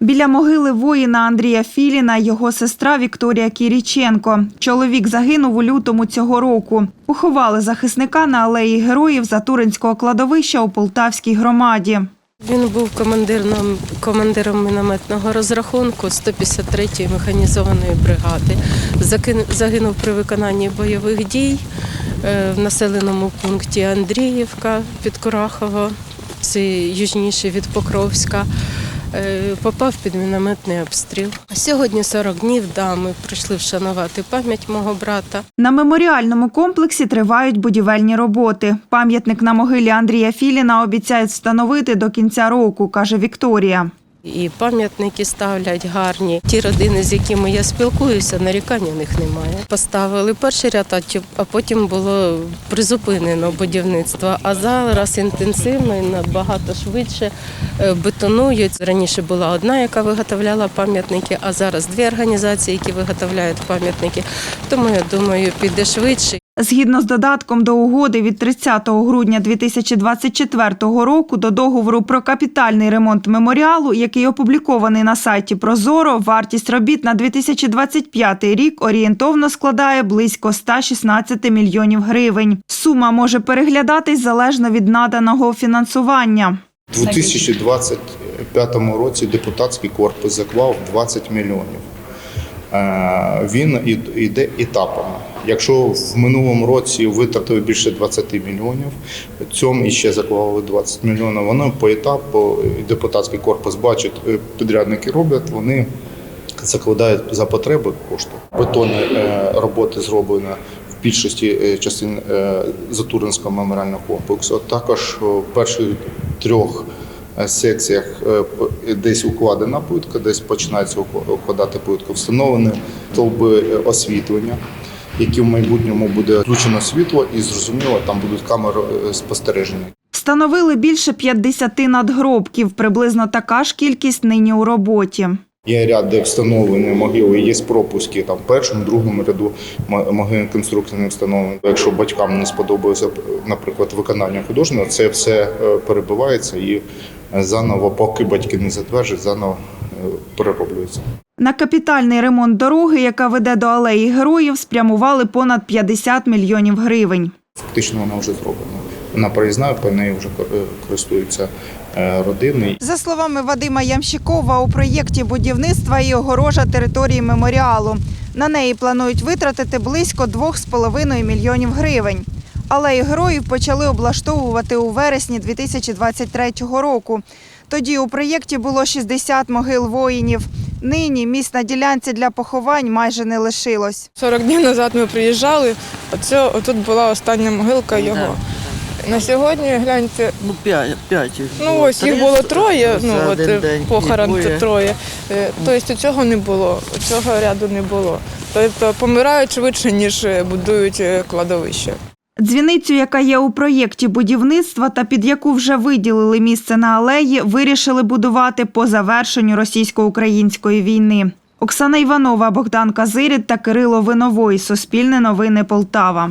Біля могили воїна Андрія Філіна його сестра Вікторія Кіріченко. Чоловік загинув у лютому цього року. Поховали захисника на алеї героїв Затуринського кладовища у Полтавській громаді. Він був командиром, командиром мінометного розрахунку 153-ї механізованої бригади. Загинув при виконанні бойових дій е, в населеному пункті Андріївка під Курахово, це южніше від Покровська. Е, Попав під мінометний обстріл. Сьогодні 40 днів, да, ми прийшли вшанувати пам'ять мого брата. На меморіальному комплексі тривають будівельні роботи. Пам'ятник на могилі Андрія Філіна обіцяють встановити до кінця року, каже Вікторія. І пам'ятники ставлять гарні. Ті родини, з якими я спілкуюся, нарікань у них немає. Поставили перший ряд, а потім було призупинено будівництво. А зараз інтенсивно і набагато швидше е, бетонують. Раніше була одна, яка виготовляла пам'ятники, а зараз дві організації, які виготовляють пам'ятники. Тому я думаю, піде швидше. Згідно з додатком до угоди від 30 грудня 2024 року до договору про капітальний ремонт меморіалу, який опублікований на сайті Прозоро, вартість робіт на 2025 рік орієнтовно складає близько 116 мільйонів гривень. Сума може переглядатись залежно від наданого фінансування. У 2025 році депутатський корпус заклав 20 мільйонів. Е, Він і- йде етапами. Якщо в минулому році витратили більше 20 мільйонів, цьому іще заклали 20 мільйонів. Воно по етапу депутатський корпус бачить, е, підрядники роблять, вони закладають за потреби кошти. Бетонні е, роботи зроблені в більшості е, частин Затуринського меморіального комплексу. Також в перших трьох секціях десь укладена плитка, десь починається ук- укладати плитку. Встановлені стовби освітлення, які в майбутньому буде включено світло, і зрозуміло, там будуть камери е, спостереження. Встановили більше 50 надгробків. Приблизно така ж кількість нині у роботі. Є ряд, де встановлені могили, є пропуски там в першому, другому ряду м- могильні конструкції не встановлені. Якщо батькам не сподобалося, наприклад, виконання художнього, це все е, перебивається і е, заново, поки батьки не затверджують, заново е, перероблюється. На капітальний ремонт дороги, яка веде до алеї героїв, спрямували понад 50 мільйонів гривень. Фактично вона вже зроблена. Вона проїзна, по неї вже е, користуються е, родини. За словами Вадима Ямщикова, у проєкті будівництва і огорожа території меморіалу. На неї планують витратити близько 2,5 мільйонів гривень. Алеї героїв почали облаштовувати у вересні 2023 року. Тоді у проєкті було 60 могил воїнів. Нині місць на ділянці для поховань майже не лишилось. 40 днів назад ми приїжджали, оце отут була остання могилка його. На сьогодні гляньте, Ну, п'ять, п'ять. їх ну ось їх було троє. Ну от е, похорон це троє. Е, Тобто цього не було, цього ряду не було. Тобто помирають швидше, ніж е, будують кладовище. Дзвіницю, яка є у проєкті будівництва та під яку вже виділили місце на алеї, вирішили будувати по завершенню російсько-української війни. Оксана Іванова, Богдан Казирід та Кирило Виновой. Суспільне новини Полтава.